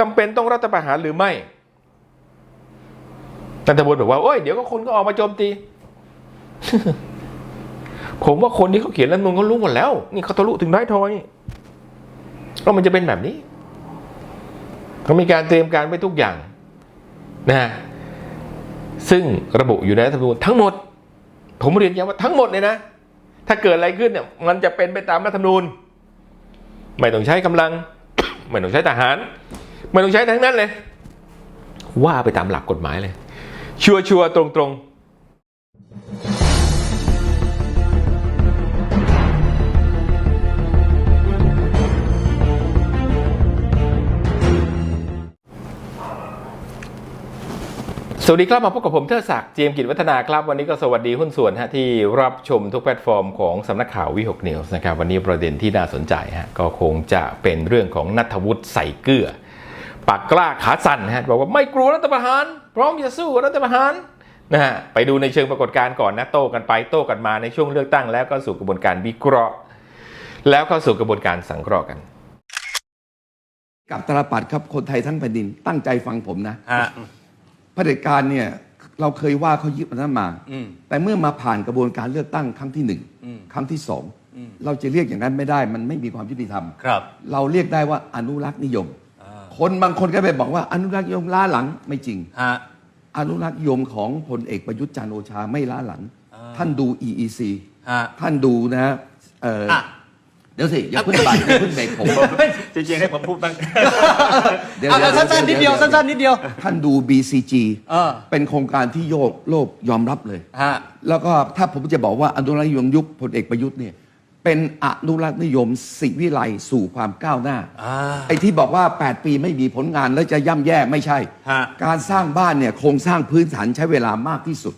จำเป็นต้องรัฐประหารหรือไม่นันทบุญบอกว่าโอ้ยเดี๋ยวก็คนก็ออกมาโจมตี ผมว่าคนที่เขาเขียนรัฐธรรมนูลเขารู้หมดแล้ว นี่เขาทะลุถึงได้ทอยก็มันจะเป็นแบบนี้เขามีการเตรียมการไว้ทุกอย่างนะฮะซึ่งระบุอยู่ในรัฐธรรมนูญทั้งหมด ผมเรียนย้ำว่าทั้งหมดเลยนะ ถ้าเกิดอะไรขึ้นเนี่ยมันจะเป็นไปตามรัฐธรรมนูญ ไม่ต้องใช้กำลัง ไม่ต้องใช้ทหาร ไม่ต้องใช้ทั้งนั้นเลย ว่าไปตามหลักกฎหมายเลย ชัวร์ชัวตรงตรงๆสวัสดีครับมาพบกับผมเทิดศักดิ์เจียมกิจวัฒนาครับ วันนี้ก็สวัสดีหุ้นส่วนฮะที่รับชมทุกแพลตฟอร์มของสำนักข่าววิหกนิวส์นะครับวันนี้ประเด็นที่น่าสนใจฮะก็คงจะเป็นเรื่องของนัทวุฒิใส่เกลือ ปากกล้าขาสั่นฮะบอกว่าไม่กลัวรัฐประหาร พร้อมจะสู้กับรัฐประหารนะฮะไปดูในเชิงปรากฏการณ์ก่อนนะโต้กันไปโต้กันมาในช่วงเลือกตั้งแล้วก็สู่กระบวนการวิเคราะห์ แล้วเข้าสู่กระบวนการสังเคราะห์กัน กับตลปัดครับคนไทยทั้งแผ่นดินตั้งใจฟังผมนะฮะเผด็จการเนี่ยเราเคยว่าเขายึดอำนาจมาอืมแต่เมื่อมาผ่านกระบวนการเลือกตั้งครั้งที่หนึ่งอืมครั้งที่สองอืมเราจะเรียกอย่างนั้นไม่ได้ มันไม่มีความยุติธรรมครับเราเรียกได้ว่าอนุรักษ์นิยม คนบางคนก็ไปบอกว่าอนุรักษ์นิยมล้าหลังไม่จริง ฮะ อนุรักษ์นิยมของพลเอกประยุทธ์จันทร์โอชาไม่ล้าหลัง อ่า ท่านดู EEC ฮะ ท่านดูนะเอ่อออะ เดี๋ยวสิ อย่าเพิ่งบัดอย่าเพิ่งเบรกผม จริงๆให้ผมพูดบ้าง เดี๋ยวเอาเดี๋ยวเอาสั้นๆนิดเดียวสั้นๆนิดเดียว ท่านดู BCG เออ เป็นโครงการที่โยกโลกยอมรับเลย ฮะ แล้วก็ถ้าผมจะบอกว่าอนุรักษ์นิยมยุคพลเอกประยุทธ์เนี่ย เป็นอนุรักษ์นิยมสิวิไลสู่ความก้าวหน้าอ่า ไอ้ที่บอกว่า 8 ปีไม่มีผลงานแล้วจะย่ำแย่ไม่ใช่ ฮะ การสร้างบ้านเนี่ยโครงสร้างพื้นฐานใช้เวลามากที่สุด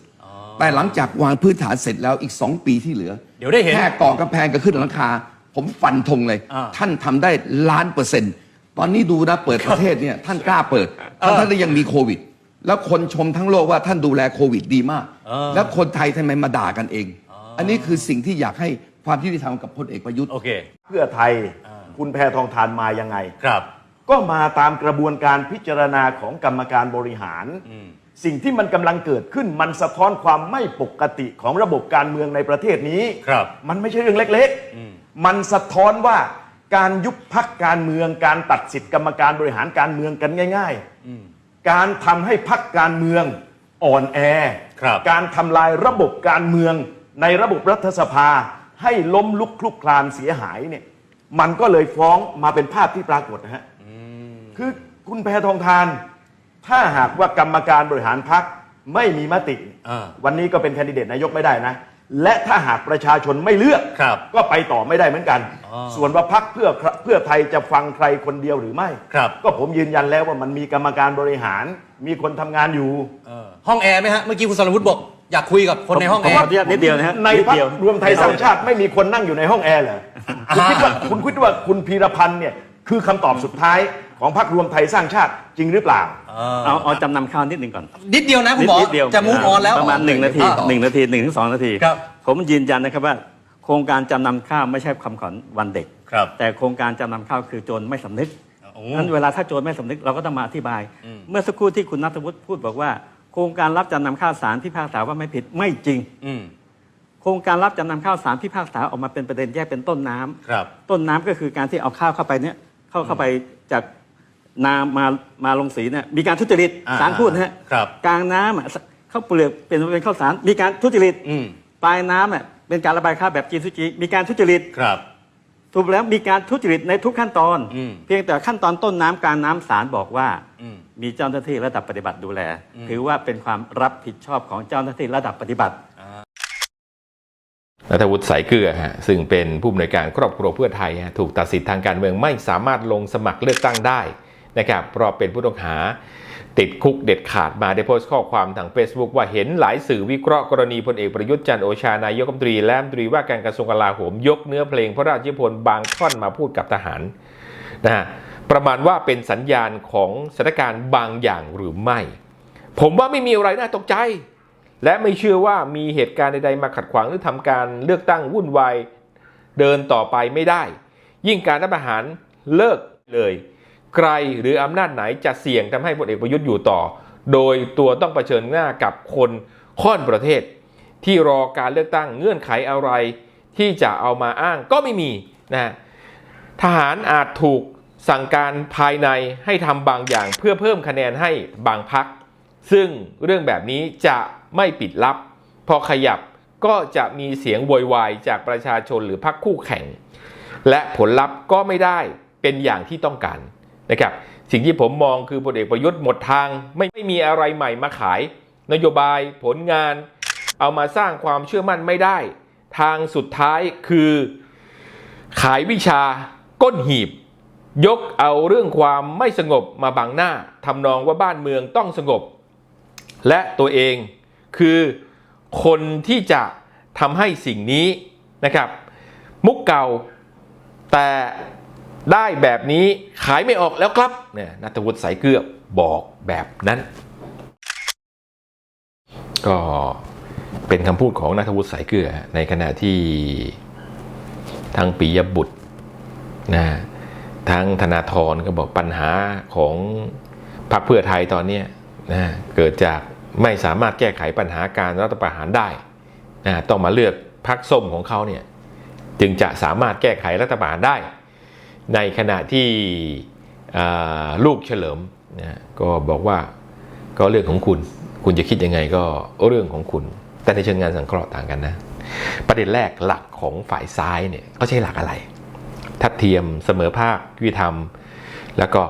แต่หลังจากวางพื้นฐานเสร็จแล้วอีก 2 ปีที่เหลือ เดี๋ยวได้เห็น แค่ก่อกำแพงกับขึ้นหลังคา ผมฟันธงเลย อ่าท่านทำได้ล้านเปอร์เซ็นต์ ตอนนี้ดูนะเปิดประเทศเนี่ยท่านกล้าเปิดท่านท่านยังมีโควิด แล้วคนชมทั้งโลกว่าท่านดูแลโควิดดีมากเออแล้วคนไทยทำไมมาด่ากันเอง อันนี้คือสิ่งที่อยากให้ ความยุติธรรมกับพลเอกประยุทธ์ โอเค เพื่อไทยคุณแพทองทานมายังไง ครับ ก็มาตามกระบวนการพิจารณาของกรรมการบริหาร สิ่งที่มันกำลังเกิดขึ้นมันสะท้อนความไม่ปกติของระบบการเมืองในประเทศนี้ ครับ มันไม่ใช่เรื่องเล็กๆ มันสะท้อนว่าการยุบพักการเมือง การตัดสิทธิกรรมการบริหารการเมืองกันง่าย ๆ การทำให้พักการเมืองอ่อนแอ ครับ การทำลายระบบการเมืองในระบบรัฐสภา ให้ล้มลุกคลุกคลานเสียหายเนี่ย มันก็เลยฟ้องมาเป็นภาพที่ปรากฏนะฮะคือคุณแพทองทาน ถ้าหากว่ากรรมการบริหารพักไม่มีมติอ่าวันนี้ก็เป็นแคนดิเดตนายกไม่ได้นะ และถ้าหากประชาชนไม่เลือกครับก็ไปต่อไม่ได้เหมือนกันอ๋อส่วนว่าพักเพื่อเพื่อไทยจะฟังใครคนเดียวหรือไม่ครับก็ผมยืนยันแล้วว่ามันมีกรรมการบริหาร มีคนทำงานอยู่เออห้องแอร์ไหมฮะเมื่อกี้คุณสรวุฒิบอก อยากคุยกับคนในห้องแอผมร์ขออนุญาตนิดเดียวนะฮะในนิดพักเดียวรวมไทยสร้างชาติไม่มีคนนั่งอยู่ในห้องแอร์เหรอคุณคิดว่าคุณคิดว่าคุณพีรพันธ์เนี่ยคือคำตอบสุดท้ายของพรรครวมไทยสร้างชาติจริงหรือเปล่า เอาเอาจำนำข้าวนิดหนึ่งก่อน นิดเดียวนะคุณหมอ นิดเดียวจะมูฟออนแล้วประมาณหนึ่งนาทีอ่ หนึ่งนาทีหนึ่งถึงสองนาที ครับ ผมยืนยันนะครับว่า โครงการจำนำข้าวไม่ใช่คำขวัญวันเด็ก ครับ แต่โครงการจำนำข้าวคือโจรไม่สำนึกโอ้ นั้นเวลาถ้าโจรไม่สำนึกเราก็ต้องมาอธิบาย เมื่อสักครู่ที่คุณนัทวุฒิพูดบอกว่า โครงการรับจำนำข้าวสารพิพากษาว่าไม่ผิดไม่จริง อืม โครงการรับจำนำข้าวสารพิพากษาออกมาเป็นประเด็นแยกเป็นต้นน้ำครับ ต้นน้ำก็คือการที่เอาข้าวเข้าไปเนี่ยเข้าเข้าไปจากนามามาลงสีเนี่ยมีการทุจริตอ่าสารพูดนะฮะครับกลางน้ำอะข้าวเปลือกเป็นเป็นข้าวสารมีการทุจริตอืม ปลายน้ำอะเป็นการระบายข้าวแบบจีนทุจีมีการทุจริต ครับ ถูกแล้วมีการทุจริตในทุกขั้นตอน อืมเพียงแต่ขั้นตอนต้นน้ำกลางน้ำสารบอกว่า อืม มีเจ้าหน้าที่ระดับปฏิบัติดูแล ถือว่าเป็นความรับผิดชอบของเจ้าหน้าที่ระดับปฏิบัติ นัทวุฒิสายเกลือฮะซึ่งเป็นผู้อำนวยการครอบครัวเพื่อไทยฮะถูกตัดสิทธิ์ทางการเมืองไม่สามารถลงสมัครเลือกตั้งได้ นะครับเพราะเป็นผู้ต้องหาติดคุกเด็ดขาดมาได้โพสต์ข้อความทาง Facebook ว่าเห็นหลายสื่อวิเคราะห์กรณีพลเอกประยุทธ์จันโอชานายกรัฐมนตรีและรัฐมนตรีว่าการกระทรวงกลาโหมยกเนื้อเพลงพระราชนิพน์บางท่อนมาพูดกับทหารนะฮะประมาณว่าเป็นสัญญาณของสถานการณ์บางอย่างหรือไม่ ผมว่าไม่มีอะไรน่าตกใจ และไม่เชื่อว่ามีเหตุการณ์ใดๆมาขัดขวางหรือทำการเลือกตั้งวุ่นวายเดินต่อไปไม่ได้ ยิ่งการรัฐประหารเลิกเลย ใครหรืออำนาจไหนจะเสี่ยงทำให้พลเอกประยุทธ์อยู่ต่อ โดยตัวต้องเผชิญหน้ากับคนค่อนประเทศ ที่รอการเลือกตั้งเงื่อนไขอะไร ที่จะเอามาอ้างก็ไม่มีนะฮะทหารอาจถูกสั่งการภายในให้ทำบางอย่างเพื่อเพิ่มคะแนนให้บางพัก ซึ่งเรื่องแบบนี้จะไม่ปิดลับ พอขยับก็จะมีเสียงโวยวายจากประชาชนหรือพรรคคู่แข่ง และผลลัพธ์ก็ไม่ได้เป็นอย่างที่ต้องการ นะครับสิ่งที่ผมมองคือพลเอกประยุทธ์หมดทางไม่ไม่มีอะไรใหม่มาขาย นโยบายผลงาน เอามาสร้างความเชื่อมั่นไม่ได้ ทางสุดท้ายคือขายวิชาก้นหีบ ยกเอาเรื่องความไม่สงบมาบังหน้าทำนองว่าบ้านเมืองต้องสงบ และตัวเองคือคนที่จะทำให้สิ่งนี้นะครับ มุกเก่าแต่ ได้แบบนี้ขายไม่ออกแล้วครับเนี่ยนัทวุฒิสายเกลือบอกแบบนั้น ก็เป็นคำพูดของนัทวุฒิสายเกลือในขณะที่ทางปิยบุตรนะทางธนาธรก็บอกปัญหาของพรรคเพื่อไทยตอนนี้นะเกิดจากไม่สามารถแก้ไขปัญหาการรัฐประหารได้นะต้องมาเลือกพรรคส้มของเขาเนี่ยจึงจะสามารถแก้ไขรัฐประหารได้ ในขณะที่ลูกเฉลิมนะก็บอกว่าก็เรื่องของคุณ คุณจะคิดยังไงก็เรื่องของคุณ แต่ในเชิงงานสังเคราะห์ต่างกันนะ ประเด็นแรกหลักของฝ่ายซ้ายเนี่ยเขาใช้หลักอะไรทัดเทียมเสมอภาคยุติธรรม แล้วก็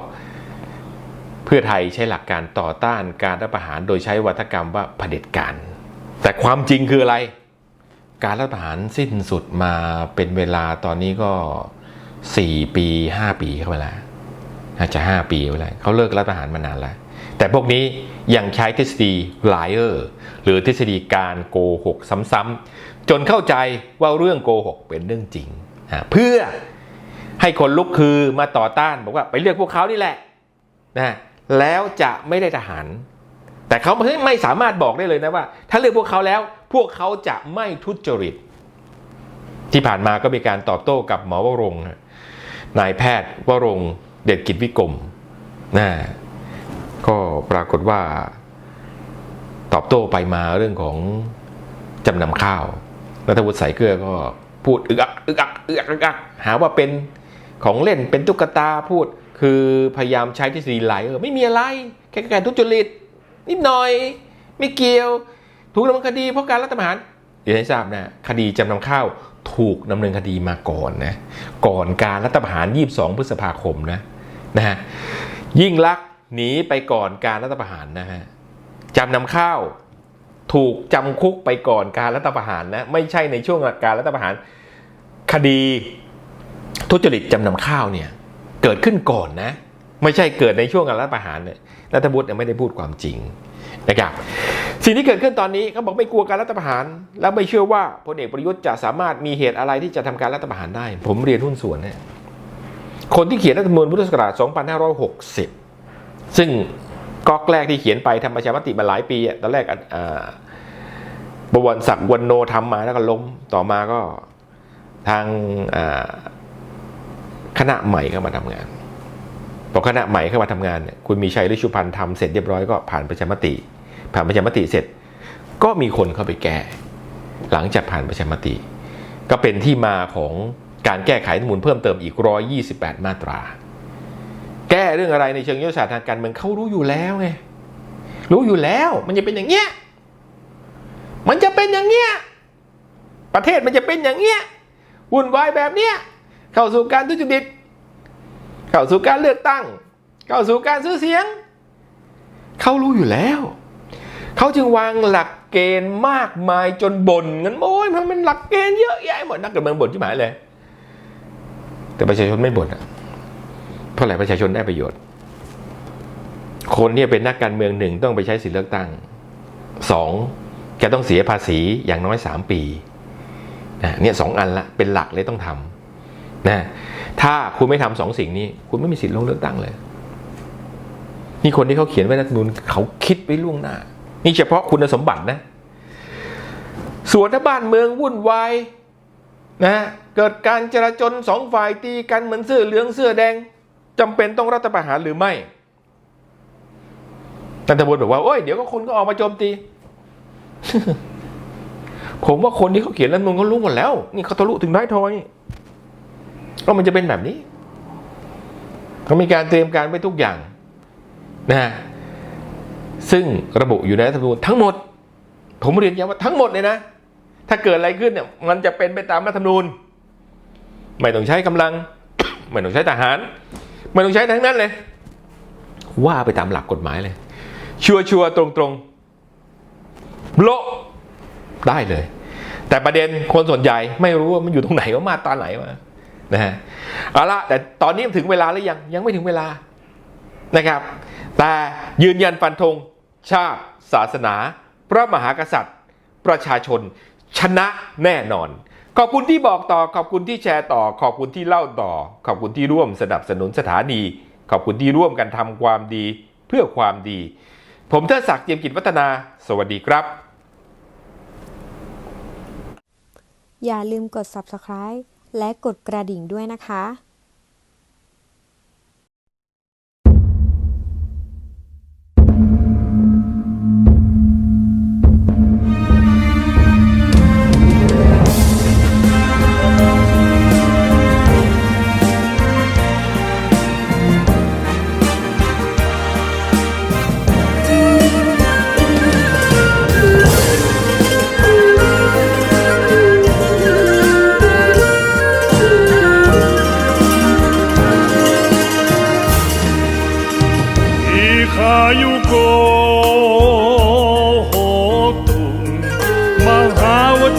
เพื่อไทยใช้หลักการต่อต้านการรัฐประหารโดยใช้วัฒกรรมว่าเผด็จการ แต่ความจริงคืออะไร การรัฐประหารสิ้นสุดมาเป็นเวลาตอนนี้ก็ 4 ปี 5 ปีเข้าไปแล้วน่าจจะ 5 ปีไปแล้วเขาเลิกรัฐประหารมานานแล้ว แต่พวกนี้ยังใช้ทฤษฎี liar หรือทฤษฎีการโกหกซ้ำๆจนเข้าใจว่าเรื่องโกหกเป็นเรื่องจริง เพื่อให้คนลุกคือมาต่อต้านบอกว่าไปเลือกพวกเขานี่แหละนะแล้วจะไม่ได้ทหาร แต่เขาไม่สามารถบอกได้เลยนะว่า ถ้าเลือกพวกเขาแล้ว พวกเขาจะไม่ทุจริต ที่ผ่านมาก็มีการตอบโต้กับหมอวรงนายแพทย์วรงเด็ดกิจวิกรมนะก็ปรากฏว่า ตอบโต้ไปมาเรื่องของจำนำข้าวรัฐวุฒิสายเกลือก็พูดอึกอักอึกอักอึกอักอึกอักหาว่าเป็นของเล่นเป็นตุ๊กตาพูด คือพยายามใช้ทฤษฎีไหลเออไม่มีอะไร แค่การทุจริตนิดหน่อย ไม่เกี่ยว ถูกดำเนินคดีเพราะการรัฐประหาร เดี๋ยวให้ทราบนะคดีจำนำข้าวถูกดำเนินคดีมาก่อนนะก่อนการรัฐประหาร 22 พฤษภาคมนะนะฮะยิ่งลักษณ์หนีไปก่อนการรัฐประหารนะฮะจำนำข้าวถูกจำคุกไปก่อนการรัฐประหารนะไม่ใช่ในช่วงการรัฐประหารคดีทุจริตจำนำข้าวเนี่ยเกิดขึ้นก่อนนะ ไม่ใช่เกิดในช่วงการรัฐประหารเนี่ยรัฐบุตรไม่ได้พูดความจริง นะครับสิ่งที่เกิดขึ้นตอนนี้เขาบอกไม่กลัวการรัฐประหาร และไม่เชื่อว่าพลเอกประยุทธ์จะสามารถมีเหตุอะไรที่จะทำการรัฐประหารได้ ผมเรียนหุ้นส่วนเนี่ยคนที่เขียนรัฐธรรมนูญพุทธศักราช 2560 ซึ่งก๊อกแรกที่เขียนไปทำประชามติมาหลายปีตอนแรกอ่าบวรศักดิ์วันโนทำมาแล้วก็ล้มต่อมาก็ทางคณะใหม่เข้ามาทำงานพอคณะใหม่เข้ามาทำงานเนี่ยคุณมีชัยฤชุพันธ์ทำเสร็จเรียบร้อยก็ผ่านประชามติ ผ่านประชามติเสร็จ ก็มีคนเข้าไปแก้ หลังจากผ่านประชามติ ก็เป็นที่มาของการแก้ไขรัฐธรรมนูญเพิ่มเติมอีก 128 มาตรา แก้เรื่องอะไรในเชิงยุทธศาสตร์ทางการเมืองเขารู้อยู่แล้วไงรู้อยู่แล้วมันจะเป็นอย่างเงี้ยมันจะเป็นอย่างเงี้ยประเทศมันจะเป็นอย่างเงี้ยวุ่นวายแบบเนี้ยเข้าสู่การทุจริตเข้าสู่การเลือกตั้ง เข้าสู่การซื้อเสียง เขารู้อยู่แล้ว เขาจึงวางหลักเกณฑ์มากมายจนบ่นกันโอ้ยมันเป็นหลักเกณฑ์เยอะแยะหมดนักการเมืองบ่นที่หมายเลย แต่ประชาชนไม่บ่นอะเพราะอะไรประชาชนได้ประโยชน์ คนเนี่ยเป็นนักการเมืองหนึ่งต้องไปใช้สิทธิเลือกตั้งสองแกต้องเสียภาษีอย่างน้อยสามปีนะเนี่ยสองอันละเป็นหลักเลยต้องทำนะถ้าคุณไม่ทำสองสิ่งนี้ คุณไม่มีสิทธิ์ลงเลือกตั้งเลยนี่คนที่เขาเขียนไว้รัฐธรรมนูญเขาคิดไว้ล่วงหน้า นี่เฉพาะคุณสมบัตินะ ส่วนถ้าบ้านเมืองวุ่นวายนะเกิดการจราจนสองฝ่ายตีกันเหมือนเสื้อเหลืองเสื้อแดงจำเป็นต้องรัฐประหารหรือไม่นันทบุญบอกว่าโอ้ยเดี๋ยวก็คนก็ออกมาโจมตี ผมว่าคนที่เขาเขียนรัฐมนูลเขารู้หมดแล้ว นี่เขาทะลุถึงท้ายทอยก็มันจะเป็นแบบนี้เขามีการเตรียมการไว้ทุกอย่าง นะ ซึ่งระบุอยู่ในรัฐธรรมนูญทั้งหมด ผมเรียนย้ำว่าทั้งหมดเลยนะ ถ้าเกิดอะไรขึ้นเนี่ยมันจะเป็นไปตามรัฐธรรมนูญไม่ต้องใช้กำลัง ไม่ต้องใช้ทหาร ไม่ต้องใช้ทั้งนั้นเลย ว่าไปตามหลักกฎหมายเลย ชัวชัวร์ๆตรงตรงๆโลได้เลย แต่ประเด็นคนส่วนใหญ่ไม่รู้ว่ามันอยู่ตรงไหนว่ามาตราไหนวะนะฮะเอาละแต่ตอนนี้ถึงเวลาหรือยังยังไม่ถึงเวลานะครับ แต่ยืนยันฟันธง ชาติ ศาสนา พระมหากษัตริย์ ประชาชน ชนะแน่นอน ขอบคุณที่บอกต่อ ขอบคุณที่แชร์ต่อ ขอบคุณที่เล่าต่อ ขอบคุณที่ร่วมสนับสนุนสถานี ขอบคุณที่ร่วมกันทำความดีเพื่อความดี ผมเทิดศักดิ์เจียมกิจวัฒนา สวัสดีครับ อย่าลืมกด subscribe และกดกระดิ่งด้วยนะคะ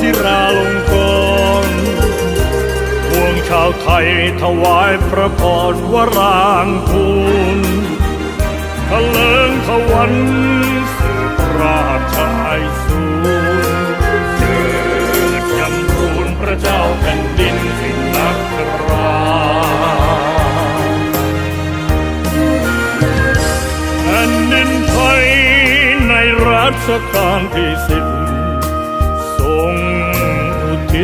ศิราลงกรพวงชาวไทยถวายพระพรวรางคูณทะเลิงทวันสืบราชายสูนเจิดยำทูลพระเจ้าแผ่นดินสิ่งนักราแผ่นดินไทยในรัชกาลที่สิบทรง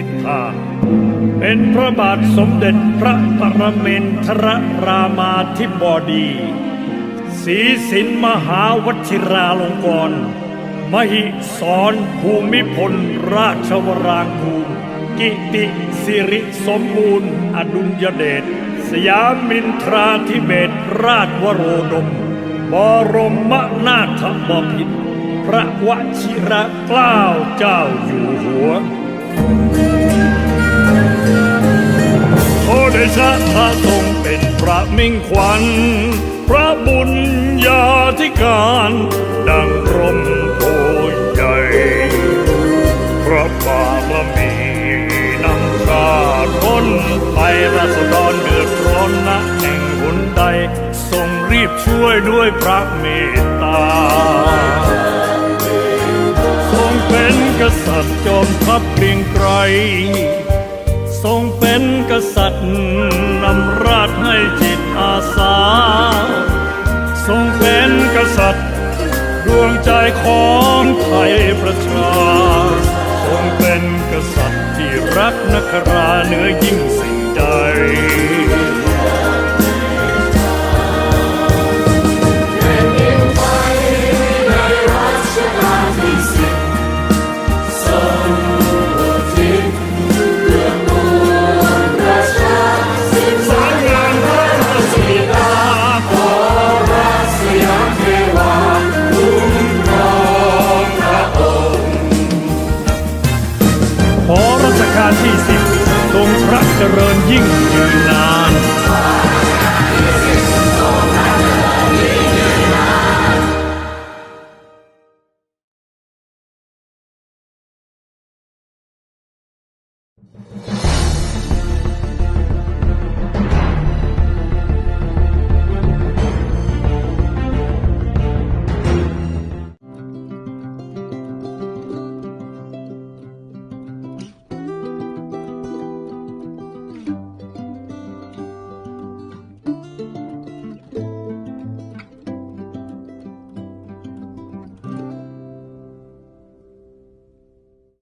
ฤทธา เป็นพระบาทสมเด็จพระปรเมนทรรามาธิบดีศรีสินมหาวชิราลงกรณ์มหิสรภูมิพลราชวรางคูลกิติสิริสมบูรณ์ อดุลยเดชสยามินทราธิเบศราชวโรดม บรมนาถบพิตรพระวชิระเกล้าเจ้าอยู่หัว ชะพระทรงเป็นพระมิ่งขวัญ พระบุญญาธิการ ดังร่มโพใหญ่พระบารมีนำชาติพ้นไปราษฎรเดือดร้อนนะแห่งหนใด ทรงรีบช่วยด้วยพระเมตตา ทรงเป็นกษัตริย์จอมทัพเกรียงไกรทรง เป็นกษัตริย์นำราชให้จิตอาสา ทรงเป็นกษัตริย์ ดวงใจของไทยประชา ทรงเป็นกษัตริย์ที่รักนักราเหนือยิ่งสิ่งใด